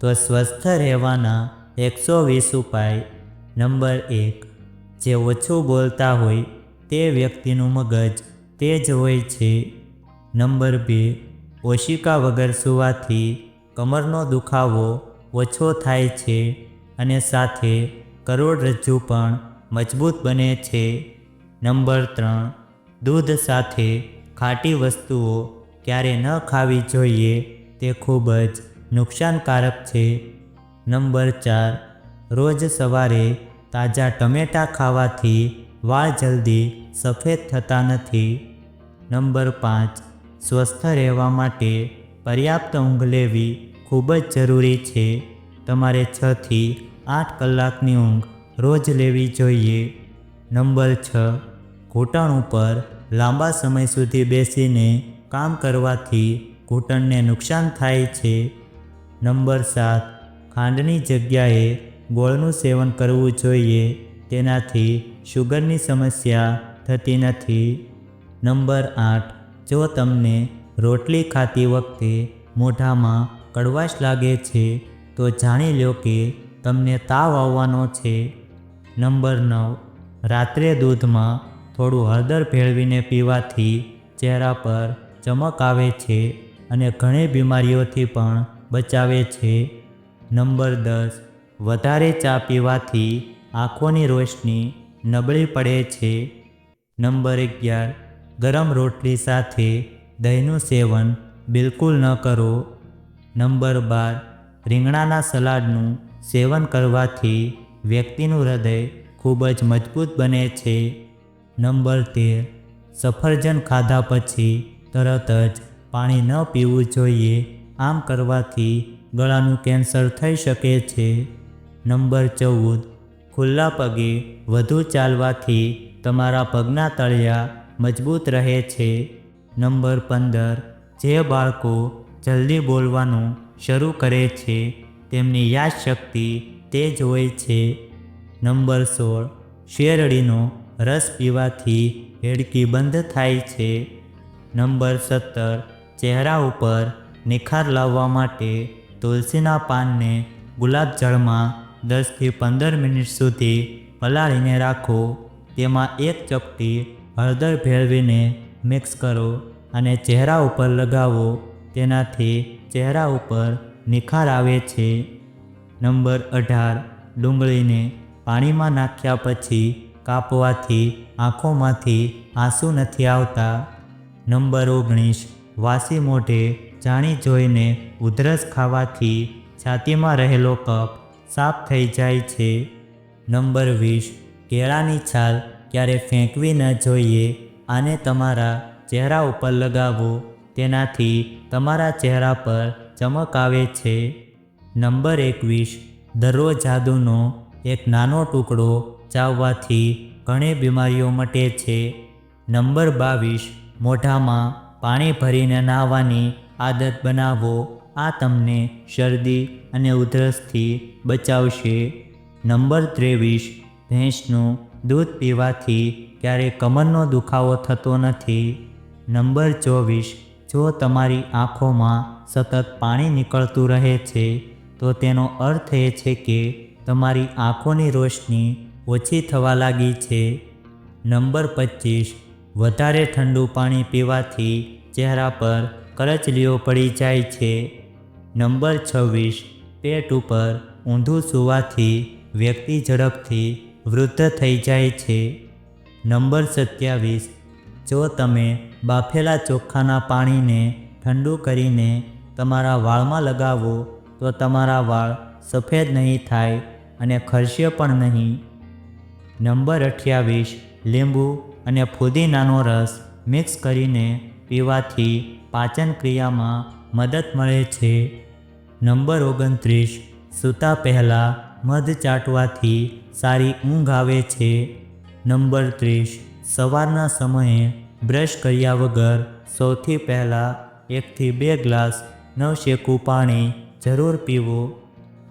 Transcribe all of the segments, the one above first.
તો સ્વસ્થ રહેવાના એકસો વીસ ઉપાય. નંબર એક, જે ઓછું બોલતા હોય તે વ્યક્તિનું મગજ તેજ હોય છે. નંબર બે, ઓશિકા વગર સૂવાથી કમરનો દુખાવો ઓછો થાય છે અને સાથે કરોડરજ્જુ પણ મજબૂત બને છે. નંબર ત્રણ, દૂધ સાથે ખાટી વસ્તુઓ ક્યારે ન ખાવી જોઈએ તે ખૂબ જ નુકસાનકારક છે. નંબર ચાર, રોજ સવારે તાજા ટમેટાં ખાવાથી વાળ જલ્દી સફેદ થતા નથી. નંબર પાંચ, સ્વસ્થ રહેવા માટે પર્યાપ્ત ઊંઘ લેવી ખૂબ જ જરૂરી છે. તમારે છથી આઠ કલાકની ઊંઘ રોજ લેવી જોઈએ. નંબર છ, ઘૂંટણ ઉપર લાંબા સમય સુધી બેસીને કામ કરવાથી ઘૂંટણને નુકસાન થાય છે. નંબર સાત. ખાંડની જગ્યાએ ગોળનું સેવન કરવું જોઈએ, તેનાથી શુગરની સમસ્યા થતી નથી. નંબર આઠ. જો તમને રોટલી ખાતી વખતે મોઢામાં કડવાશ લાગે છે, તો જાણી લો કે તમને તાવ આવવાનો છે. નંબર નવ. રાત્રે દૂધમાં થોડું હળદર ભેળવીને પીવાથી ચહેરા પર ચમક આવે છે અને ઘણી બીમારીઓથી પણ બચાવે છે. નંબર દસ. વધારે ચા પીવાથી આંખોની રોશની નબળી પડે છે. નંબર અગિયાર. ગરમ રોટલી સાથે દહીંનું સેવન બિલકુલ ન કરો. નંબર બાર. રીંગણાના સલાડનું સેવન કરવાથી વ્યક્તિનું હૃદય ખૂબ જ મજબૂત બને છે. નંબર તેર. સફરજન ખાધા પછી તરત જ પાણી ન પીવું જોઈએ. આમ કરવાથી ગળાનું કેન્સર થઈ શકે છે. નંબર ચૌદ. ખુલ્લા પગે વધુ ચાલવાથી તમારા પગના તળિયા મજબૂત રહે છે. નંબર પંદર. જે બાળકો જલ્દી બોલવાનું શરૂ કરે છે, તેમની યાદશક્તિ તેજ હોય છે. નંબર સોળ. શેરડીનો રસ પીવાથી હેડકી બંધ થાય છે. નંબર સત્તર. ચહેરા ઉપર નિખાર લાવવા માટે તુલસીના પાનને ગુલાબજળમાં દસથી પંદર મિનિટ સુધી પલાળીને રાખો. તેમાં એક ચપટી હળદર ભેળવીને મિક્સ કરો અને ચહેરા ઉપર લગાવો. તેનાથી ચહેરા ઉપર નિખાર આવે છે. નંબર અઢાર. ડુંગળીને પાણીમાં નાખ્યા પછી કાપવાથી આંખોમાંથી આંસુ નથી આવતા. નંબર ઓગણીસ. વાસી મોઢે જાણી જોઈને ઉધરસ ખાવાથી છાતીમાં રહેલો કફ સાફ થઈ જાય છે. નંબર વીસ, કેળાની છાલ ક્યારે ફેંકવી ન જોઈએ, આને તમારા ચહેરા ઉપર લગાવો, તેનાથી તમારા ચહેરા પર ચમક આવે છે. નંબર એકવીસ, દરરોજ જાદુનો એક નાનો ટુકડો ચાવવાથી ઘણી બીમારીઓ મટે છે. નંબર બાવીસ, મોઢામાં પાણી ભરીને નાહવાની આદત બનાવો, આ તમને શરદી અને ઉધરસથી બચાવશે. નંબર ત્રેવીસ, ભેંસનું દૂધ પીવાથી ક્યારેય કમરનો દુખાવો થતો નથી. નંબર ચોવીસ, જો તમારી આંખોમાં સતત પાણી નીકળતું રહે છે, તો તેનો અર્થ એ છે કે તમારી આંખોની રોશની ઓછી થવા લાગી છે. નંબર પચીસ, વધારે ઠંડુ પાણી પીવાથી ચહેરા પર કરચલીઓ પડી જાય છે. નંબર છવ્વીસ, પેટ ઉપર ઊંધું સૂવાથી વ્યક્તિ ઝડપથી વૃદ્ધ થઈ જાય છે. નંબર સત્યાવીસ, જો તમે બાફેલા ચોખાના પાણીને ઠંડુ કરીને તમારા વાળમાં લગાવો, તો તમારા વાળ સફેદ નહીં થાય અને ખરશે પણ નહીં. નંબર અઠ્યાવીસ, લીંબુ અને ફુદીનાનો રસ મિક્સ કરીને પીવાથી પાચન ક્રિયામાં મદદ મળે છે. નંબર ઓગણત્રીસ. સૂતા પહેલાં મધ ચાટવાથી સારી ઊંઘ આવે છે. નંબર ત્રીસ. સવારના સમયે બ્રશ કર્યા વગર સૌથી પહેલાં એકથી બે ગ્લાસ નવશેકું પાણી જરૂર પીવો.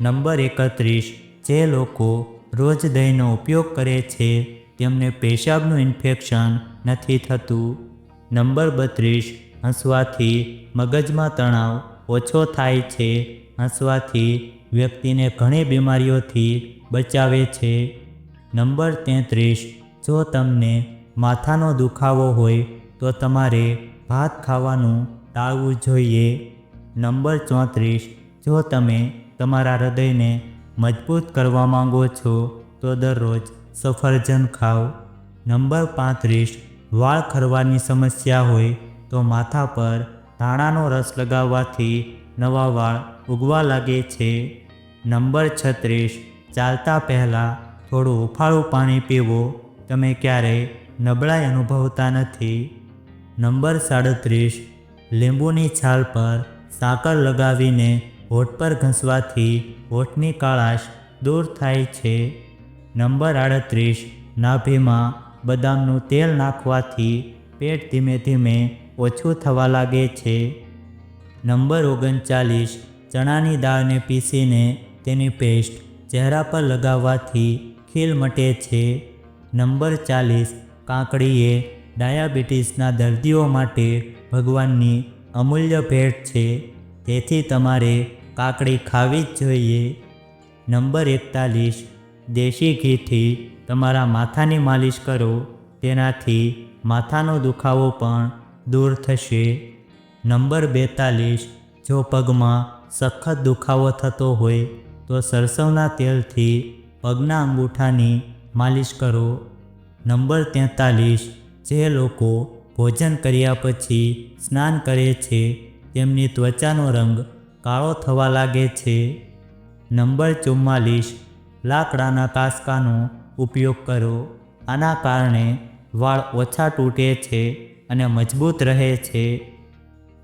નંબર એકત્રીસ. જે લોકો રોજ દહીંનો ઉપયોગ કરે છે, તેમને પેશાબનું ઇન્ફેક્શન નથી થતું. નંબર બત્રીસ. હસવાથી મગજમાં તણાવ ઓછો થાય છે. હસવાથી વ્યક્તિને ઘણી બીમારીઓથી બચાવે છે. નંબર તેત્રીસ, જો તમને માથાનો દુખાવો હોય, તો તમારે ભાત ખાવાનું ટાળવું જોઈએ. નંબર ચોત્રીસ, જો તમે તમારા હૃદયને મજબૂત કરવા માંગો છો, તો દરરોજ સફરજન ખાઓ. નંબર પાંત્રીસ, વાળ ખરવાની સમસ્યા હોય તો માથા પર ધાણાનો રસ લગાવવાથી નવા વાળ ઉગવા લાગે છે. નંબર છત્રીસ, ચાલતા પહેલાં થોડું ઉફાળું પાણી પીવો. તમે ક્યારેય નબળાઈ અનુભવતા નથી. નંબર સાડત્રીસ, લીંબુની છાલ પર સાકર લગાવીને હોઠ પર ઘસવાથી હોઠની કાળાશ દૂર થાય છે. નંબર આડત્રીસ, નાભીમાં બદામનું તેલ નાખવાથી પેટ ધીમે ધીમે ઓછું થવા લાગે છે. નંબર ઓગણચાલીસ. ચણાની દાળને પીસીને તેની પેસ્ટ ચહેરા પર લગાવવાથી ખીલ મટે છે. નંબર ચાલીસ. કાકડીએ ડાયાબિટીસના દર્દીઓ માટે ભગવાનની અમૂલ્ય ભેટ છે. તેથી તમારે કાકડી ખાવી જ જોઈએ. નંબર એકતાલીસ. દેશી ઘીથી તમારા માથાની માલિશ કરો. તેનાથી માથાનો દુખાવો પણ દૂર થશે. નંબર બેતાલીસ, જો પગમાં સખત દુખાવો થતો હોય, તો સરસવના તેલથી પગના અંગૂઠાની માલિશ કરો. નંબર તેતાલીસ, જે લોકો ભોજન કર્યા પછી સ્નાન કરે છે, તેમની ત્વચાનો રંગ કાળો થવા લાગે છે. નંબર ચુમ્માલીસ, લાકડાના કાસકાનો ઉપયોગ કરો. આના કારણે વાળ ઓછા તૂટે છે. અને મજબૂત રહે છે.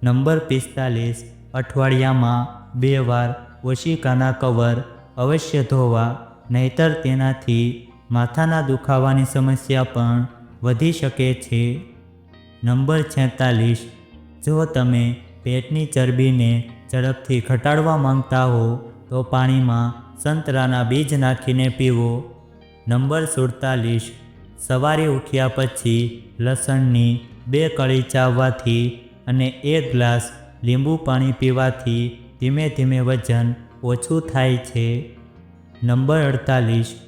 નંબર પિસ્તાલીસ, અઠવાડિયામાં બે વાર ઓશિકાના કવર અવશ્ય ધોવા, નહીતર તેનાથી માથાના દુખાવાની સમસ્યા પણ વધી શકે છે. નંબર છેતાલીસ, જો તમે પેટની ચરબીને ઝડપથી ઘટાડવા માંગતા હો, તો પાણીમાં સંતરાના બીજ નાખીને પીવો. નંબર સુડતાલીસ, સવારે ઉઠ્યા પછી લસણની બે કળી ચાવવાથી અને એક ગ્લાસ લીંબુ પાણી પીવાથી ધીમે ધીમે વજન ઓછું થાય છે. નંબર અડતાલીસ.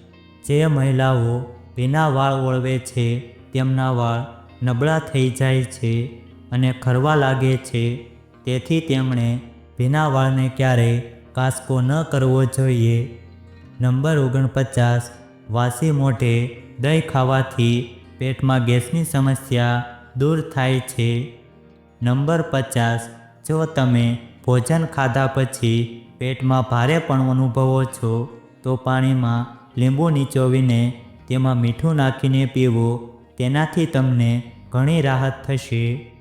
જે મહિલાઓ ભીના વાળ ઓળવે છે, તેમના વાળ નબળા થઈ જાય છે અને ખરવા લાગે છે. તેથી તેમણે ભીના વાળને ક્યારેય કાસકો ન કરવો જોઈએ. નંબર ઓગણપચાસ. વાસી મોઢે દહીં ખાવાથી પેટમાં ગેસની સમસ્યા દૂર થાય છે. નંબર પચાસ, જો તમે ભોજન ખાધા પછી પેટમાં ભારેપણું અનુભવો છો, તો પાણીમાં લીંબુ નીચોવીને તેમાં મીઠું નાખીને પીવો, તેનાથી તમને ઘણી રાહત થશે.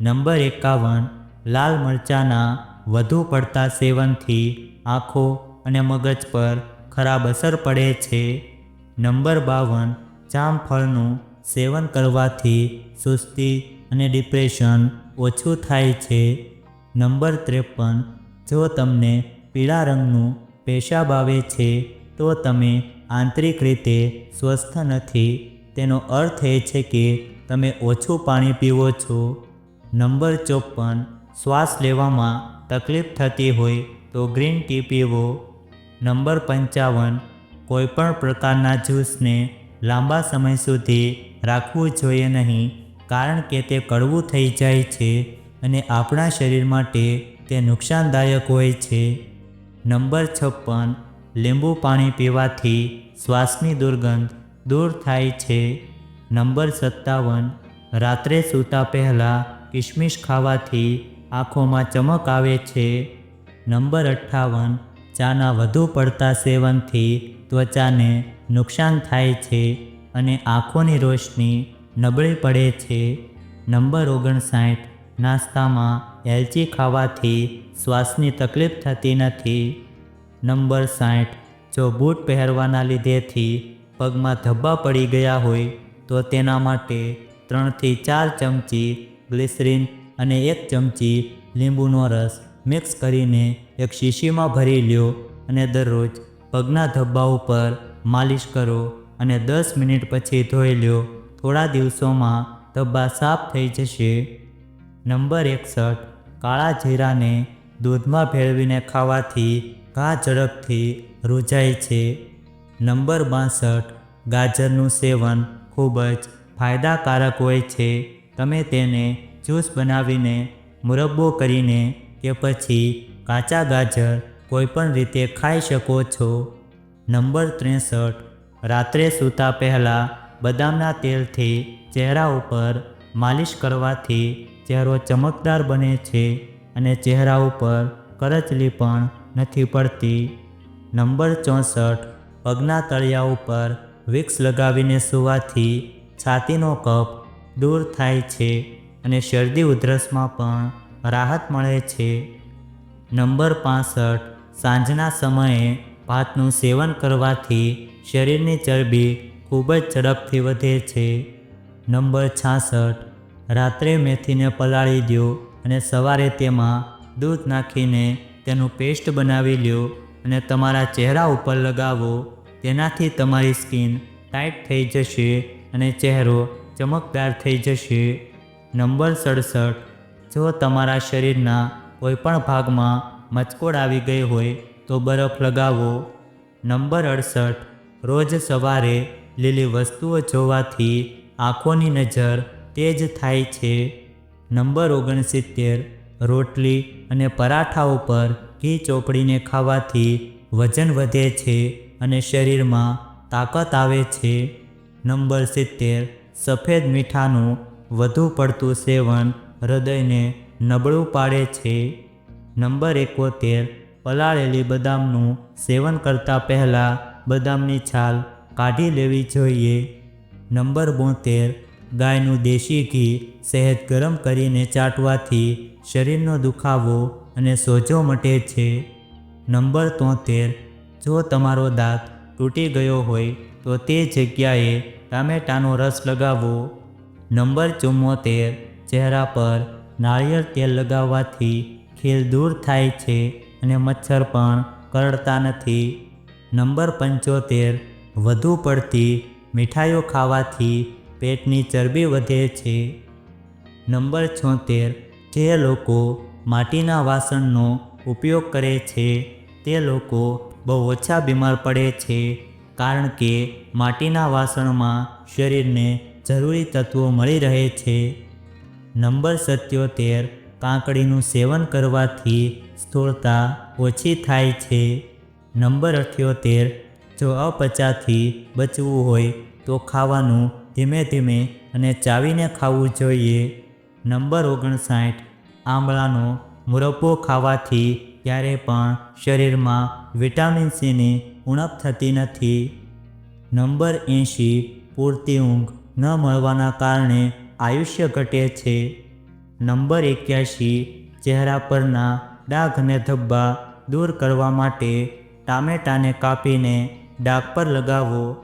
નંબર એકાવન, લાલ મરચાંના વધુ પડતા સેવનથી આંખો અને મગજ પર ખરાબ અસર પડે છે. નંબર બાવન, જામફળનું સેવન કરવાથી સુસ્તી અને ડિપ્રેશન ઓછું થાય છે. નંબર ત્રેપન, જો તમને પીળા રંગનું પેશાબ આવે છે, તો તમે આંતરિક રીતે સ્વસ્થ નથી. તેનો અર્થ એ છે કે તમે ઓછું પાણી પીવો છો. નંબર ચોપન, શ્વાસ લેવામાં તકલીફ થતી હોય તો ગ્રીન ટી પીવો. નંબર પંચાવન કોઈપણ પ્રકારના જ્યુસને લાંબા સમય સુધી રાખવું જોઈએ નહીં, કારણ કે તે કડવું થઈ જાય છે અને આપણા શરીર માટે તે નુકસાનદાયક હોય છે. નંબર છપ્પન, લીંબુ પાણી પીવાથી શ્વાસની દુર્ગંધ દૂર થાય છે. નંબર સત્તાવન, રાત્રે સૂતા પહેલાં કિશમિશ ખાવાથી આંખોમાં ચમક આવે છે. નંબર અઠ્ઠાવન, ચાના વધુ પડતા સેવનથી ત્વચાને નુકસાન થાય છે. અને આંખોની રોશની નબળી પડે છે. નંબર ઓગણસાઠ, નાસ્તામાં એલચી ખાવાથી શ્વાસની તકલીફ થતી નથી. નંબર સાઠ, જો બૂટ પહેરવાના લીધેથી પગમાં ધબ્બા પડી ગયા હોય, તો તેના માટે ત્રણથી ચાર ચમચી ગ્લિસરીન અને એક ચમચી લીંબુનો રસ મિક્સ કરીને એક શીશીમાં ભરી લ્યો અને દરરોજ પગના ધબ્બા ઉપર માલિશ કરો. અને દસ મિનિટ પછી ધોઈ લ્યો. થોડા દિવસોમાં ધબ્બા સાફ થઈ જશે. નંબર એકસઠ. કાળા જીરાને દૂધમાં ભેળવીને ખાવાથી ઘા ઝડપથી રૂજાય છે. નંબર બાસઠ. ગાજરનું સેવન ખૂબ જ ફાયદાકારક હોય છે. તમે તેને જ્યુસ બનાવીને મુરબ્બો કરીને કે પછી કાચા ગાજર કોઈપણ રીતે ખાઈ શકો છો. નંબર ત્રેસઠ. રાત્રે સૂતા પહેલાં બદામના તેલથી ચહેરા ઉપર માલિશ કરવાથી ચહેરો ચમકદાર બને છે અને ચહેરા ઉપર કરચલી પણ નથી પડતી. નંબર ચોસઠ, પગના તળિયા ઉપર વિક્સ લગાવીને સૂવાથી છાતીનો કફ દૂર થાય છે અને શરદી ઉધરસમાં પણ રાહત મળે છે. નંબર પાસઠ, સાંજના સમયે ભાતનું સેવન કરવાથી શરીરની ચરબી ખૂબ જ ઝડપથી વધે છે. નંબર છાસઠ. રાત્રે મેથીને પલાળી દો અને સવારે તેમાં દૂધ નાખીને તેનું પેસ્ટ બનાવી લ્યો અને તમારા ચહેરા ઉપર લગાવો. તેનાથી તમારી સ્કિન ટાઈટ થઈ જશે અને ચહેરો ચમકદાર થઈ જશે. નંબર સડસઠ. જો તમારા શરીરના કોઈપણ ભાગમાં મચકોડ આવી ગઈ હોય તો બરફ લગાવો. નંબર અડસઠ. રોજ સવારે લીલી વસ્તુઓ જોવાથી આંખોની નજર તેજ થાય છે. નંબર ઓગણસિત્તેર, રોટલી અને પરાઠા ઉપર ઘી ચોપડીને ખાવાથી વજન વધે છે અને શરીરમાં તાકાત આવે છે. નંબર સિત્તેર, સફેદ મીઠાનું વધુ પડતું સેવન હૃદયને નબળું પાડે છે. નંબર એકોતેર, પલાળેલી બદામનું સેવન કરતાં પહેલાં બદામની છાલ કાઢી લેવી જોઈએ. નંબર બોતેર. ગાયનું દેશી ઘી સહેજ ગરમ કરીને ચાટવાથી શરીરનો દુખાવો અને સોજો મટે છે. નંબર તોતેર. જો તમારો દાંત તૂટી ગયો હોય તો તે જગ્યાએ ટામેટાનો રસ લગાવો. નંબર ચુમ્મોતેર. ચહેરા પર નાળિયેર તેલ લગાવવાથી ખીલ દૂર થાય છે અને મચ્છર પણ કરડતા નથી. નંબર પંચોતેર, વધુ પડતી મીઠાઈઓ ખાવાથી પેટની ચરબી વધે છે. નંબર છોતેર, જે લોકો માટીના વાસણનો ઉપયોગ કરે છે, તે લોકો બહુ ઓછા બીમાર પડે છે, કારણ કે માટીના વાસણમાં શરીરને જરૂરી તત્વો મળી રહે છે. નંબર સત્યોતેર, કાંકડીનું સેવન કરવાથી સ્થૂળતા ઓછી થાય છે. નંબર અઠ્યોતેર જો અપચાથી બચવું હોય તો ખાવાનું ધીમે ધીમે અને ચાવીને ખાવું જોઈએ. નંબર ઓગણસાઠ. આંબળાનો મુરબ્બો ખાવાથી ક્યારે પણ શરીરમાં વિટામિન સીની ઉણપ થતી નથી. નંબર એંશી. પૂરતી ઊંઘ ન મળવાના કારણે આયુષ્ય ઘટે છે. નંબર એક્યાસી ચહેરા પરના ડાઘ અને ધબ્બા દૂર કરવા માટે ટામેટાને કાપીને ડાઘ પર લગાવો.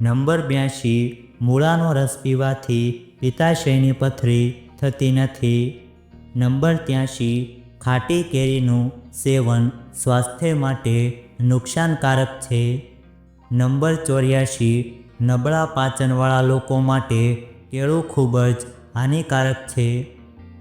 નંબર બ્યાસી મૂળાનો રસ પીવાથી પિત્તાશયની પથરી થતી નથી. નંબર ત્યાંશી, ખાટી કેરીનું સેવન સ્વાસ્થ્ય માટે નુકસાનકારક છે. નંબર ચોર્યાસી નબળા પાચનવાળા લોકો માટે કેળું ખૂબ જ હાનિકારક છે.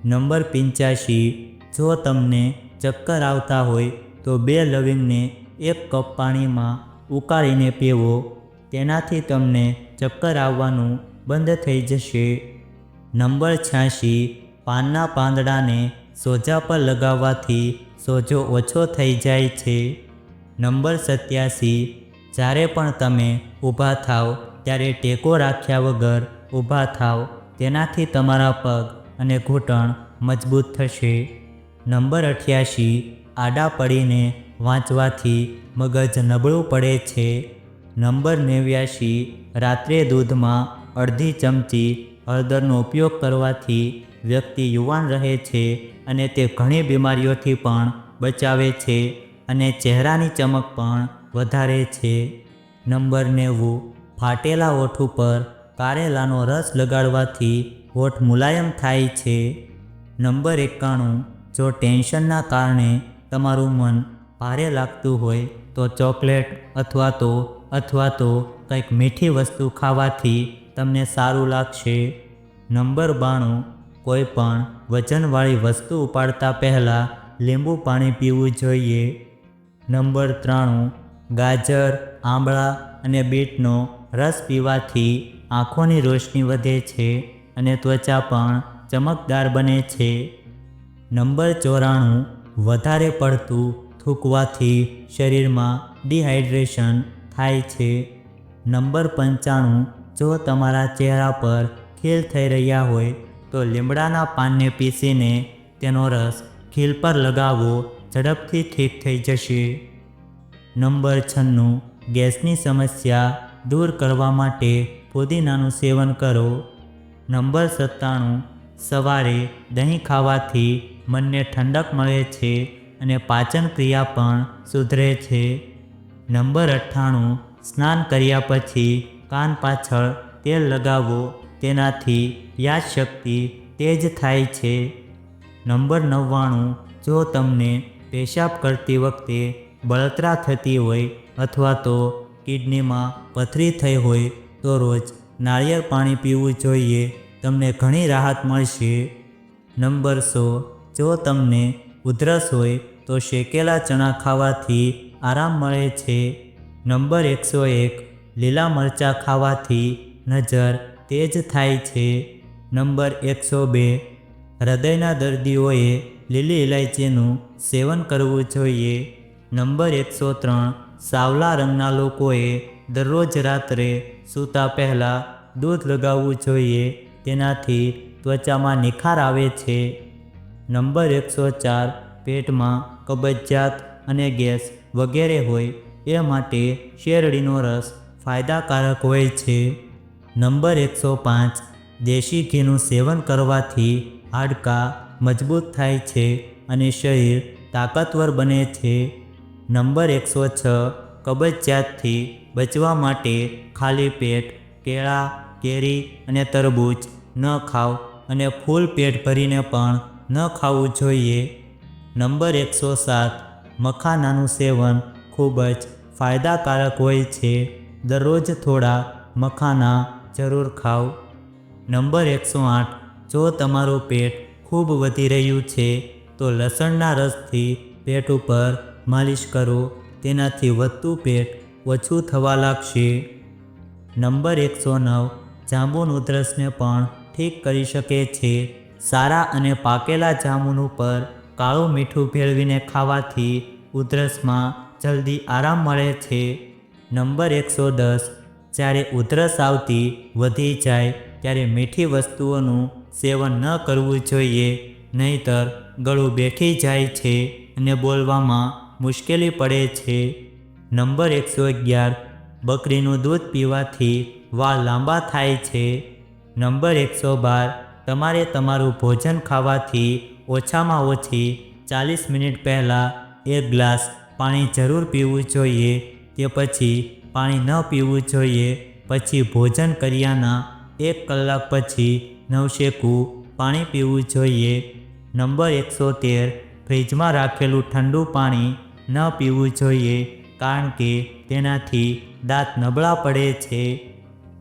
નંબર પંચ્યાસી જો તમને ચક્કર આવતા હોય તો બે લવિંગને એક કપ પાણીમાં ઉકાળીને પીવો. તેનાથી તમને ચક્કર આવવાનું બંધ થઈ જશે. નંબર છ્યાસી પાનના પાંદડાને સોજા પર લગાવવાથી સોજો ઓછો થઈ જાય છે. નંબર સત્યાસી, જ્યારે પણ તમે ઊભા થાવ, ત્યારે ટેકો રાખ્યા વગર ઊભા થાવ. તેનાથી તમારા પગ અને ઘૂંટણ મજબૂત થશે. નંબર અઠ્યાસી આડા પડીને વાંચવાથી મગજ નબળું પડે છે. નંબર નેવ્યાશી, રાત્રે દૂધમાં અડધી ચમચી હળદરનો ઉપયોગ કરવાથી વ્યક્તિ યુવાન રહે છે અને તે ઘણી બીમારીઓથી પણ બચાવે છે અને ચહેરાની ચમક પણ વધારે છે. નંબર નેવું, ફાટેલા ઓઠ ઉપર કારેલાનો રસ લગાડવાથી હોઠ મુલાયમ થાય છે. નંબર એકાણું, જો ટેન્શનના કારણે તમારું મન ભારે લાગતું હોય તો ચોકલેટ અથવા તો અથવા તો કંઈક મીઠી વસ્તુ ખાવાથી તમને સારું લાગશે. નંબર બાણું, કોઈ પણ વજનવાળી વસ્તુ ઉપાડતા પહેલાં લીંબુ પાણી પીવું જોઈએ. નંબર ત્રાણું, ગાજર આંબળા અને બીટનો રસ પીવાથી આંખોની રોશની વધે છે અને ત્વચા પણ ચમકદાર બને છે. નંબર ચોરાણું વધારે પડતું થૂકવાથી શરીરમાં ડિહાઇડ્રેશન થાય છે. નંબર પંચાણું, જો તમારા ચહેરા પર ખીલ થઈ રહ્યા હોય, તો લીમડાના પાનને પીસીને તેનો રસ ખીલ પર લગાવો, ઝડપથી ઠીક થઈ જશે. નંબર છન્નું, ગેસની સમસ્યા દૂર કરવા માટે પુદીનાનું સેવન કરો. નંબર સત્તાણું, સવારે દહીં ખાવાથી મનને ઠંડક મળે છે અને પાચન ક્રિયા પણ સુધરે છે. નંબર અઠ્ઠાણું, સ્નાન કર્યા પછી કાન પાછળ તેલ લગાવો, તેનાથી યાદશક્તિ તેજ થાય છે. નંબર નવ્વાણું, જો તમને પેશાબ કરતી વખતે બળતરા થતી હોય અથવા તો કિડનીમાં પથરી થઈ હોય, તો રોજ નાળિયેર પાણી પીવું જોઈએ. તમને ઘણી રાહત મળશે. નંબર સો જો તમને ઉધરસ હોય તો શેકેલા ચણા ખાવાથી આરામ મળે છે. નંબર એકસો એક, લીલા મરચાં ખાવાથી નજર તેજ થાય છે. નંબર એકસો બે, હૃદયના દર્દીઓએ લીલી ઇલાયચીનું સેવન કરવું જોઈએ. નંબર એકસો ત્રણ, સાવલા રંગના લોકોએ દરરોજ રાત્રે સૂતા પહેલાં દૂધ લગાવવું જોઈએ. તેનાથી ત્વચામાં નિખાર આવે છે. નંબર એકસો ચાર પેટમાં કબજિયાત અને ગેસ વગેરે હોય એ માટે શેરડીનો રસ ફાયદાકારક હોય છે. નંબર એકસો પાંચ દેશી ઘીનું સેવન કરવાથી હાડકાં મજબૂત થાય છે અને શરીર તાકાતવર બને છે. નંબર એકસો છ કબજિયાતથી બચવા માટે ખાલી પેટ, કેળા, કેરી અને તરબૂચ ન ખાવ અને ફૂલ પેટ ભરીને પણ ન ખાવું જોઈએ. નંબર એકસો સાત. મખાનાનું સેવન ખૂબ જ ફાયદાકારક હોય છે. દરરોજ થોડા મખાના જરૂર ખાવ નંબર એકસો આઠ. જો તમારું પેટ ખૂબ વધી રહ્યું છે, તો લસણના રસથી પેટ ઉપર માલિશ કરો. તેનાથી વધતું પેટ ઓછું થવા લાગશે. નંબર એકસો નવ. જાંબુન ઉધરસને પણ ઠીક કરી શકે છે. સારા અને પાકેલા જામુન ઉપર કાળું મીઠું ભેળવીને ખાવાથી ઉધરસમાં જલ્દી આરામ મળે છે. નંબર એકસો દસ. જ્યારે ઉધરસ આવતી વધી જાય ત્યારે મીઠી વસ્તુઓનું સેવન ન કરવું જોઈએ, નહીંતર ગળું બેઠી જાય છે અને બોલવામાં મુશ્કેલી પડે છે. નંબર એકસો અગિયાર. બકરીનું દૂધ પીવાથી વાળ લાંબા થાય છે. નંબર એકસો બાર. તમારે તમારું ભોજન ખાવાથી ઓછામાં ઓછી ચાલીસ મિનિટ પહેલાં એક ગ્લાસ પાણી જરૂર પીવું જોઈએ, તે પછી પાણી ન પીવું જોઈએ, પછી ભોજન કર્યાના એક કલાક પછી નવશેકું પાણી પીવું જોઈએ. નંબર એકસો તેર ફ્રીજમાં રાખેલું ઠંડુ પાણી ન પીવું જોઈએ, કારણ કે તેનાથી દાંત નબળા પડે છે.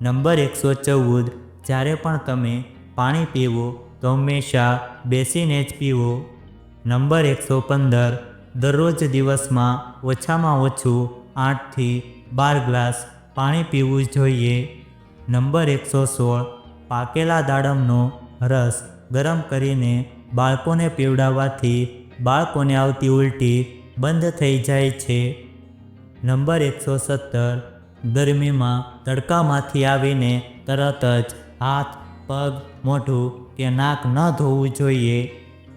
નંબર એકસો ચૌદ, જ્યારે પણ તમે પાણી પીવું તો હંમેશા બેસીને જ પીવું. નંબર એકસો પંદર, દરરોજ દિવસમાં ઓછામાં ઓછું આઠથી બાર ગ્લાસ પાણી પીવું જોઈએ. નંબર એકસો સોળ, પાકેલા દાડમનો રસ ગરમ કરીને બાળકોને પીવડાવવાથી બાળકોને આવતી ઉલટી બંધ થઈ જાય છે. નંબર એકસો સત્તર, ગરમીમાં તડકામાંથી આવીને તરત જ હાથ પગ મોઢું કે નાક ન ધોવું જોઈએ.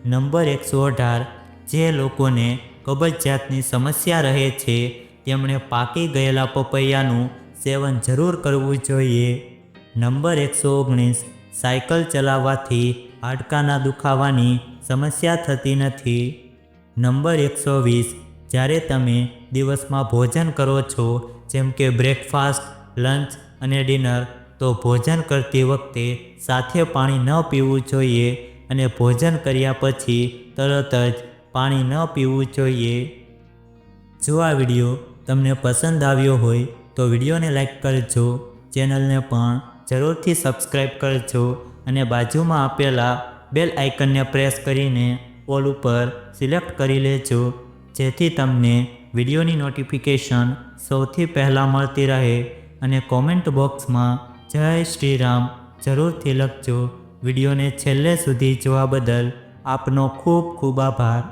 નંબર એકસો અઢાર. જે લોકોને કબજિયાતની સમસ્યા રહે છે, તેમણે પાકી ગયેલા પપૈયાનું સેવન જરૂર કરવું જોઈએ. નંબર એકસો ઓગણીસ. સાયકલ ચલાવવાથી હાડકાના દુખાવાની સમસ્યા થતી નથી. નંબર એકસો વીસ. જ્યારે તમે દિવસમાં ભોજન કરો છો, જેમ કે બ્રેકફાસ્ટ, લંચ અને ડિનર તો ભોજન કરતી વખતે સાથે પાણી ન પીવું જોઈએ અને ભોજન કર્યા પછી તરત જ પાણી ન પીવું જોઈએ. જો આ વીડિયો તમને પસંદ આવ્યો હોય તો વિડીયોને લાઈક કરજો, ચેનલને પણ જરૂરથી સબસ્ક્રાઈબ કરજો અને બાજુમાં આપેલા બેલ આઇકનને પ્રેસ કરીને ઓલ ઉપર સિલેક્ટ કરી લેજો, જેથી તમને વિડીયોની નોટિફિકેશન સૌથી પહેલાં મળતી રહે અને કોમેન્ટ બોક્સમાં જય શ્રી રામ જરૂરથી લખજો. વિડીયોને છેલ્લે સુધી જોવા બદલ આપનો ખૂબ ખૂબ આભાર.